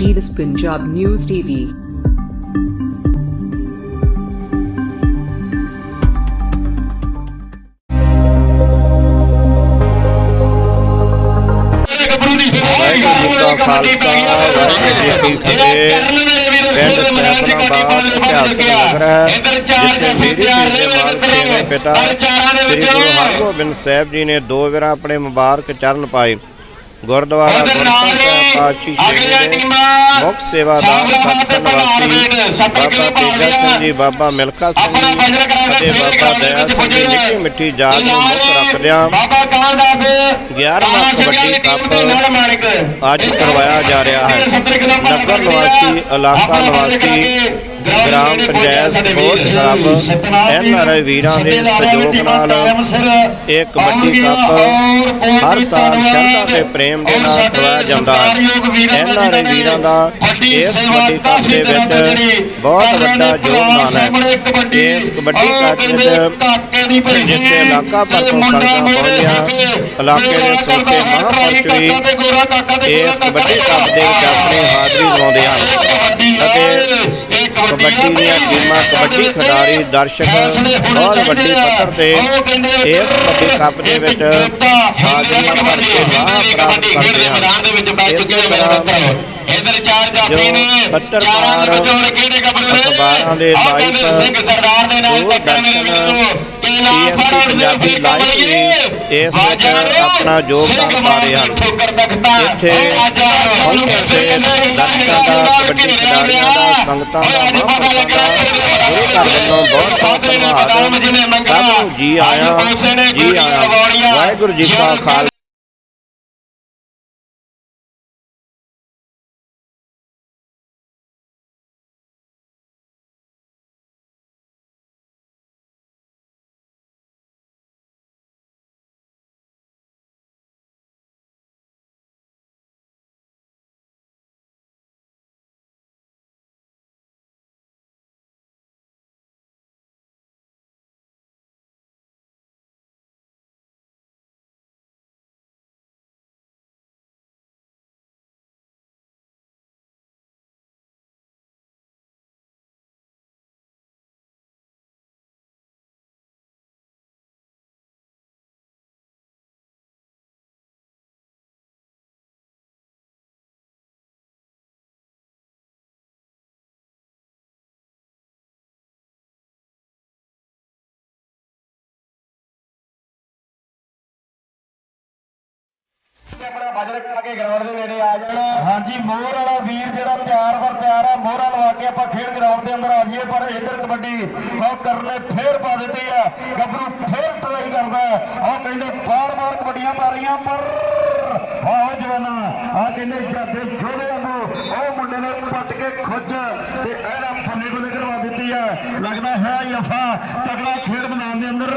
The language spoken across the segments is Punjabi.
Jeeves Punjab News TV. Waheguru ji Waheguru ji ਕਾ ਖਾਲਸਾ ਵਾਹਿਗੁਰੂ ਜੀ ਕੀ ਫਤਿਹ ਪਿੰਡ ਸੈਫਰਾਬਾਦ ਇਤਿਹਾਸਕ ਨਗਰ ਹੈ ਜਿੱਥੇ ਮੇਰੀ ਪੀਰ ਦੇ ਮਾਲਕ ਦੇ ਪਿਤਾ ਸ੍ਰੀ ਗੁਰੂ ਹਰਗੋਬਿੰਦ ਸਾਹਿਬ ਜੀ ਨੇ ਦੋ ਵਾਰ ਆਪਣੇ ਮੁਬਾਰਕ ਚਰਨ ਪਾਏ ਗੁਰਦੁਆਰਾ ਗੁਰਸਾਹਿਬ ਸਾਹਿਬ ਪਾਤਸ਼ਾਹੀ ਸ਼੍ਰੀ ਦੇ ਮੁੱਖ ਸੇਵਾਦਾਰ ਸਤਖੰਡ ਵਾਸੀ ਬਾਬਾ ਤੇਜਾ ਸਿੰਘ ਜੀ ਬਾਬਾ ਮਿਲਖਾ ਸਿੰਘ ਜੀ ਅਤੇ ਬਾਬਾ ਦਇਆ ਸਿੰਘ ਜੀ ਨਿੱਕੀ ਮਿੱਠੀ ਜਾਤ ਨੂੰ ਮੁੱਖ ਰੱਖਦਿਆਂ ਬਾਬਾ ਕਾਲਦਾਸ 11ਵਾਂ ਕਬੱਡੀ ਕੱਪ ਅੱਜ ਕਰਵਾਇਆ ਜਾ ਰਿਹਾ ਹੈ। ਨਗਰ ਨਿਵਾਸੀ ਇਲਾਕਾ ਨਿਵਾਸੀ ਗ੍ਰਾਮ ਪੰਚਾਇਤ ਸਪੋਰਟ ਕਲੱਬ ਐਨਆਰਆਈ ਵੀਰਾਂ ਦੇ ਸਹਿਯੋਗ ਨਾਲ ਇਹ ਕਬੱਡੀ ਕੱਪ ਹਰ ਸਾਲ ਸ਼ਰਧਾ ਤੇ ਪ੍ਰੇਮ ਦੇ ਨਾਲ ਕਰਵਾਇਆ ਜਾਂਦਾ ਹੈ। ਐਨਆਰਆਈ ਵੀਰਾਂ ਦਾ ਇਸ ਕਬੱਡੀ ਕੱਪ ਦੇ ਵਿੱਚ ਬਹੁਤ ਵੱਡਾ ਯੋਗਦਾਨ ਹੈ। ਇਸ ਕਬੱਡੀ ਕੱਪ ਵਿੱਚ ਜਿੱਥੇ ਇਲਾਕਾ ਭਰ ਸੰਗਤਾਂ ਪਹੁੰਚੀਆਂ, ਇਲਾਕੇ ਦੇ ਸੋਕੇ ਮਹਾਂਪੁਰਸ਼ ਵੀ ਇਸ ਕਬੱਡੀ ਕੱਪ ਦੇ ਵਿੱਚ ਆਪਣੀ ਹਾਜ਼ਰੀ ਲਾਉਂਦੇ ਹਨ। ਕਬੱਡੀ ਦੀਆਂ ਟੀਮਾਂ, ਕਬੱਡੀ ਖਿਡਾਰੀ, ਦਰਸ਼ਕ, ਬਹੁਤ ਵੱਡੀ ਪੱਧਰ ਤੇ ਇਸ ਕਬੱਡੀ ਕੱਪ ਦੇ ਵਿੱਚ ਹਾਜ਼ਰੀਆਂ ਭਰ ਕੇ ਲਾਭ ਪ੍ਰਾਪਤ ਕਰਦੇ ਹਨ। ਇਸੇ ਤਰ੍ਹਾਂ ਇਧਰ ਚਾਰ ਜਾਫੀ ਨੇ। ਜੋ ਪੱਤਰਕਾਰ ਅਖਬਾਰਾਂ ਦੇ ਲਾਈਵ ਸਿੰਘ ਸਰਦਾਰ ਦੇ ਨਾਲ ਉਹ ਟੱਕਰ ਮੇਰੇ ਵੀਰੋ ਪੀਐਸਸੀ ਪੰਜਾਬੀ ਲਾਈਵ ਵੀ ਇਸ ਵਿੱਚ ਆਪਣਾ ਯੋਗਦਾਨ ਪਾ ਰਹੇ ਹਨ। ਇੱਥੇ ਪਹੁੰਚੇ ਸੇ ਦਰਸ਼ਕਾਂ ਦਾ ਕਬੱਡੀ ਖਿਡਾਰੀਆਂ ਦਾ ਸੰਗਤਾਂ ਦਾ ਮਹਾਂਪੁਰਸ਼ਾਂ ਦਾ ਗੁਰੂ ਘਰ ਵੱਲੋਂ ਬਹੁਤ ਬਹੁਤ ਧੰਨਵਾਦ। ਸਭ ਨੂੰ ਜੀ ਆਇਆਂ। ਜੀ ਆਇਆਂ। ਵਾਹਿਗੁਰੂ ਜੀ ਕਾ ਖਾਲਸਾ। ਕੇ ਗਰਾਊਂਡ ਦੇ ਨੇੜੇ ਆ ਜਾਣਾ। ਹਾਂਜੀ, ਮੋਹਰ ਵਾਲਾ ਵੀਰ ਜਿਹੜਾ ਤਿਆਰ ਵਰ ਤਿਆਰ ਆ, ਮੋਹਰਾ ਲਵਾ ਕੇ ਆਪਾਂ ਖੇਡ ਗਰਾਊਂਡ ਦੇ ਅੰਦਰ ਆ ਜਾਈਏ, ਪਰ ਇੱਧਰ ਕਬੱਡੀ ਉਹ ਕਰਨੇ ਫੇਰ ਪਾ ਦਿੱਤੀ ਆ। ਗੱਭਰੂ ਫੇਰ ਟਰਾਈ ਕਰਦਾ ਉਹ ਕਹਿੰਦੇ ਬਾਰ-ਬਾਰ ਕਬੱਡੀਆਂ ਪਾ ਰਹੀਆਂ, ਪਰ ਆਹ ਜਵਾਨਾ ਆ ਕਹਿੰਦੇ ਜਾਦੇ ਜੋਦੇ ਵਾਂਗੂ, ਉਹ ਮੁੰਡੇ ਨੇ ਪੱਟ ਕੇ ਖੁੱਜ ਤੇ ਇਹਦਾ ਬੱਲੇ ਬੱਲੇ ਕਰਵਾ ਦਿੱਤੀ ਆ। ਲੱਗਦਾ ਹੈ ਯਫਾ ਤਗੜਾ ਖੇਡ ਮੈਦਾਨ ਦੇ ਅੰਦਰ।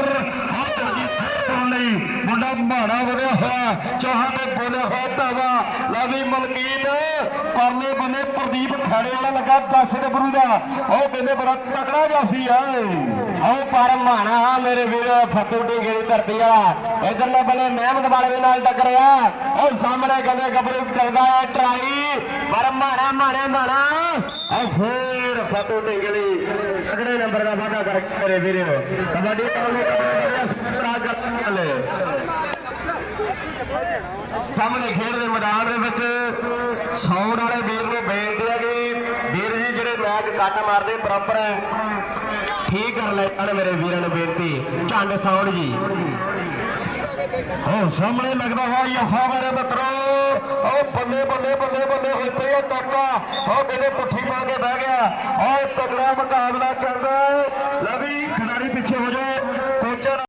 ਆਹ ਕਬੱਡੀ ਫੇਰ ਪਾਉਣ ਲਈ ਮੁੰਡਾ ਮਾੜਾ ਵਧਿਆ ਹੋਇਆ, ਚਾਹਾਂ ਤੇ ਬੋਲਿਆ ਹੋਇਆ ਧਾਵਾ ਲਾ ਮਲਕੀਤ, ਪਰਲੇ ਬੰਨੇ ਪ੍ਰਦੀਪ ਖਾੜੇ ਵਾਲਾ ਲੱਗਾ 10 ਗੱਭਰੂ ਦਾ। ਉਹ ਕਹਿੰਦੇ, ਬੜਾ ਤਕੜਾ ਜਾਫੀ ਆ। ਉਹ ਪਰ ਮਾਣਾ ਮੇਰੇ ਵੀਰ ਫੱਤੂ ਢੀਂਗੇ ਦੀ ਧਰਤੀ ਵਾਲਾ ਇਧਰਲੇ ਬੰਨੇ ਮਹਿਮਦ ਵਾਲੇ ਨਾਲ ਟੱਕਰਿਆ। ਉਹ ਸਾਹਮਣੇ ਕਹਿੰਦੇ, ਗੱਭਰੂ ਚੱਲਦਾ ਹੈ, ਟਰਾਈ। ਪਰ ਮਾਣਾ ਮਾਣਾ ਮਾਣਾ ਫੇਰ ਫੱਤੂ ਢੀਂਗੇ ਲਈ। ਤਗੜੇ ਨੰਬਰ ਦਾ ਵਾਅਦਾ ਕਰ ਮੇਰੇ ਵੀਰੇ ਕਬੱਡੀ ਟੋਲੇ ਸਪਰਾ ਕਰ ਲੈ ਸਾਹਮਣੇ ਖੇਡ ਦੇ ਮੈਦਾਨ ਦੇ ਵਿੱਚ ਸੌਣ ਵਾਲੇ ਵੀਰ ਨੂੰ ਬੇਨਤੀ ਹੈ ਕਿ ਵੀਰ ਜੀ ਜਿਹੜੇ ਮੈਚ ਕੱਟ ਮਾਰਦੇ ਪ੍ਰੋਪਰ ਠੀਕ ਕਰ ਲੈ ਮੇਰੇ ਵੀਰਾਂ ਨੂੰ ਬੇਨਤੀ। ਝੰਡ ਸੌਣ ਜੀ। ਉਹ ਸਾਹਮਣੇ ਲੱਗਦਾ ਹੈ ਯਫਾ ਮੇਰੇ ਮਿੱਤਰੋ। ਉਹ ਬੱਲੇ ਬੱਲੇ ਬੱਲੇ ਬੱਲੇ ਹੋਈ ਪਈ ਆ ਟਾਕਾ ਉਹ ਕਹਿੰਦੇ ਪੁੱਠੀ ਪਾ ਕੇ ਬਹਿ ਗਿਆ। ਉਹ ਤਗੜਾ ਮੁਕਾਬਲਾ ਚੱਲਦਾ ਹੈ। ਲਵੀ ਖਿਡਾਰੀ ਪਿੱਛੇ ਹੋ ਜਾਏ ਕੋਚਰ